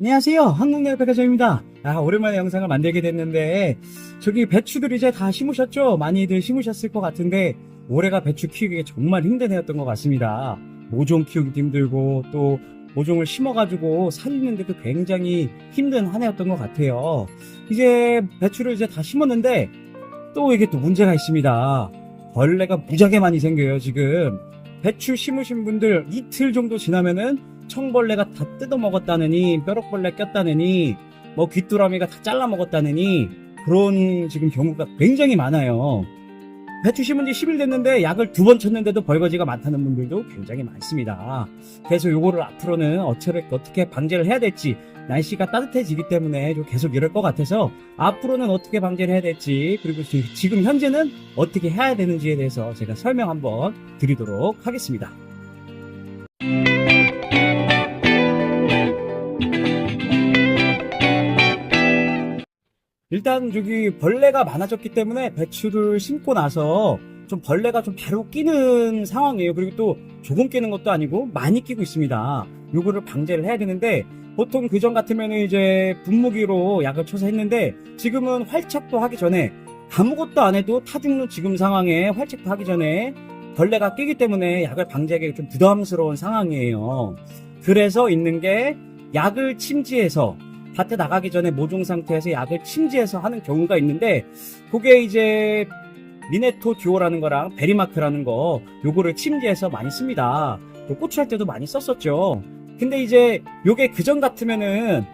안녕하세요. 한국내백화점입니다. 아, 오랜만에 영상을 만들게 됐는데, 저기 배추들 이제 다 심으셨죠? 많이들 심으셨을 것 같은데, 올해가 배추 키우기가 정말 힘든 해였던 것 같습니다. 모종 키우기도 힘들고, 또 모종을 심어가지고 살리는데도 굉장히 힘든 한 해였던 것 같아요. 이제 배추를 이제 다 심었는데, 또 이게 또 문제가 있습니다. 벌레가 무지하게 많이 생겨요, 지금. 배추 심으신 분들 이틀 정도 지나면은 청벌레가 다 뜯어먹었다느니 뼈록벌레 꼈다느니 뭐 귀뚜라미가 다 잘라먹었다느니 그런 지금 경우가 굉장히 많아요. 배추 심은 지 10일 됐는데 약을 두 번 쳤는데도 벌거지가 많다는 분들도 굉장히 많습니다. 그래서 요거를 앞으로는 어떻게, 방제를 해야 될지 날씨가 따뜻해지기 때문에 좀 계속 이럴 것 같아서 앞으로는 어떻게 방제를 해야 될지 그리고 지- 지금 현재는 어떻게 해야 되는지에 대해서 제가 설명 한번 드리도록 하겠습니다. 일단 저기 벌레가 많아졌기 때문에 배추를 심고 나서 좀 벌레가 좀 바로 끼는 상황이에요. 그리고 또 조금 끼는 것도 아니고 많이 끼고 있습니다. 요거를 방제를 해야 되는데 보통 그전 같으면 이제 분무기로 약을 쳐서 했는데 지금은 활착도 하기 전에 아무것도 안 해도 타 죽는 지금 상황에 활착도 하기 전에 벌레가 끼기 때문에 약을 방제하기 좀 부담스러운 상황이에요. 그래서 있는 게 약을 침지해서 밭에 나가기 전에 모종 상태에서 약을 침지해서 하는 경우가 있는데 그게 이제 미네토 듀오라는 거랑 베리마크라는 거 요거를 침지해서 많이 씁니다. 또 고추 할 때도 많이 썼었죠. 근데 이제 요게 그전 같으면은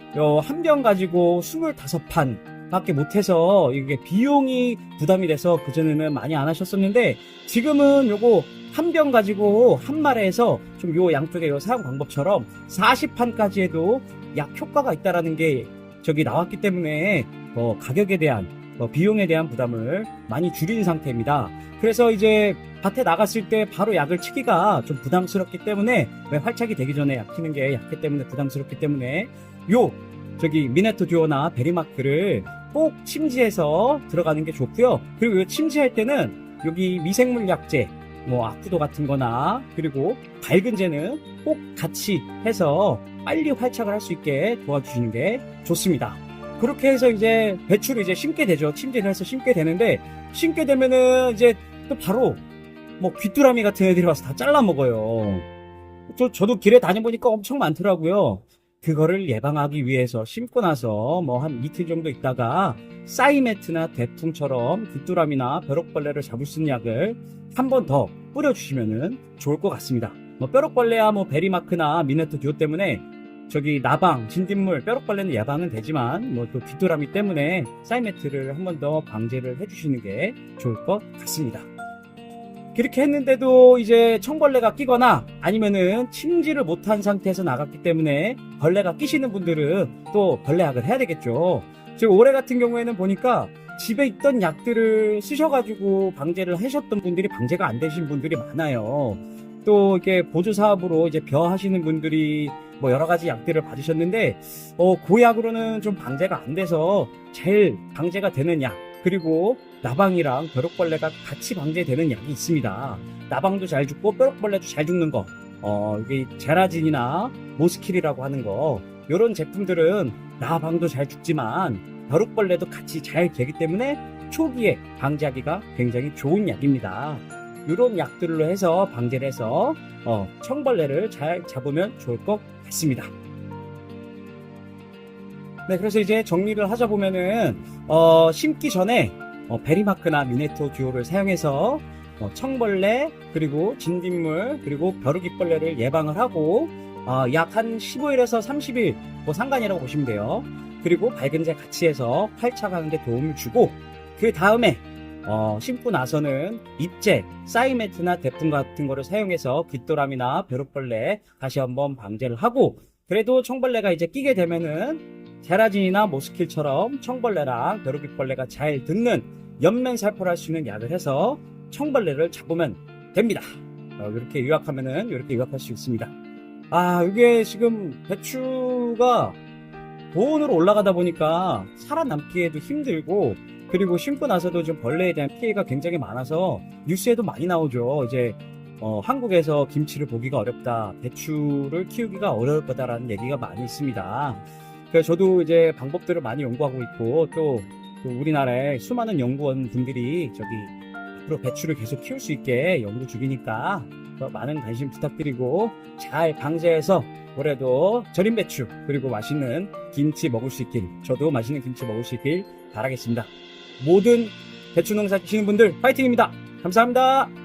한 병 가지고 25판 밖에 못해서 이게 비용이 부담이 돼서 그전에는 많이 안 하셨었는데 지금은 요거 한 병 가지고 한 마리에서 좀 요 양쪽에 요 사용 방법처럼 40판까지 해도 약 효과가 있다라는 게 저기 나왔기 때문에 어, 가격에 대한 어, 비용에 대한 부담을 많이 줄인 상태입니다. 그래서 이제 밭에 나갔을 때 바로 약을 치기가 좀 부담스럽기 때문에 왜 활착이 되기 전에 약 치는 게 약기 때문에 부담스럽기 때문에 요 저기 미네토 듀오나 베리마크를 꼭 침지해서 들어가는 게 좋고요. 그리고 요 침지할 때는 여기 미생물 약제 뭐 아쿠도 같은 거나 그리고 밝은제는 꼭 같이 해서 빨리 활착을 할 수 있게 도와주시는 게 좋습니다. 그렇게 해서 이제 배추를 이제 심게 되죠. 침지를 해서 심게 되는데 심게 되면은 이제 또 바로 뭐 귀뚜라미 같은 애들이 와서 다 잘라 먹어요. 저, 저도 길에 다녀보니까 엄청 많더라고요. 그거를 예방하기 위해서 심고 나서 뭐 한 이틀 정도 있다가 사이메트나 대풍처럼 귀뚜라미나 벼룩벌레를 잡을 수 있는 약을 한 번 더 뿌려주시면은 좋을 것 같습니다. 뭐 벼룩벌레야 뭐 베리마크나 미네토 듀오 때문에 저기 나방, 진딧물, 벼룩벌레는 예방은 되지만 뭐 또 귀뚜라미 때문에 사이메트를 한 번 더 방제를 해주시는 게 좋을 것 같습니다. 그렇게 했는데도 이제 청벌레가 끼거나 아니면은 침지를 못한 상태에서 나갔기 때문에 벌레가 끼시는 분들은 또 벌레약을 해야 되겠죠. 지금 올해 같은 경우에는 보니까 집에 있던 약들을 쓰셔가지고 방제를 하셨던 분들이 방제가 안 되신 분들이 많아요. 또 이렇게 보조 사업으로 이제 벼 하시는 분들이 뭐 여러 가지 약들을 받으셨는데 어, 그 약으로는 좀 방제가 안 돼서 제일 방제가 되는 약 그리고 나방이랑 벼룩벌레가 같이 방제되는 약이 있습니다. 나방도 잘 죽고 벼룩벌레도 잘 죽는 거. 어, 이게 제라진이나 모스킬이라고 하는 거. 요런 제품들은 나방도 잘 죽지만 벼룩벌레도 같이 잘 되기 때문에 초기에 방제하기가 굉장히 좋은 약입니다. 이런 약들로 해서 방제를 해서 어, 청벌레를 잘 잡으면 좋을 것 같습니다. 네, 그래서 이제 정리를 하자 보면은 어, 심기 전에 어, 베리마크나 미네토 듀오를 사용해서 어, 청벌레 그리고 진딧물 그리고 벼룩이벌레를 예방을 하고 어, 약한 15일에서 30일 뭐 상관이라고 보시면 돼요. 그리고 밝은제 같이 해서 활착하는 데 도움을 주고 그 다음에 어, 심고 나서는 잎제, 사이매트나 대풍 같은 거를 사용해서 귀뚜라미나 벼룩벌레 다시 한번 방제를 하고 그래도 청벌레가 이제 끼게 되면은 제라진이나 모스킬처럼 청벌레랑 벼룩이벌레가 잘 듣는 옆면 살포를 할 수 있는 약을 해서 청벌레를 잡으면 됩니다. 어, 이렇게 요약하면은 이렇게 요약할 수 있습니다. 아, 이게 지금 배추가 보온으로 올라가다 보니까 살아남기에도 힘들고 그리고 심고 나서도 좀 벌레에 대한 피해가 굉장히 많아서 뉴스에도 많이 나오죠. 이제 어, 한국에서 김치를 보기가 어렵다, 배추를 키우기가 어려울 거다라는 얘기가 많이 있습니다. 그래서 저도 이제 방법들을 많이 연구하고 있고 또, 또 우리나라의 수많은 연구원 분들이 저기 앞으로 배추를 계속 키울 수 있게 연구 중이니까 더 많은 관심 부탁드리고 잘 방제해서 올해도 절임 배추 그리고 맛있는 김치 먹을 수 있길 저도 맛있는 김치 먹을 수 있길 바라겠습니다. 모든 배추 농사 지시는 분들 파이팅입니다. 감사합니다.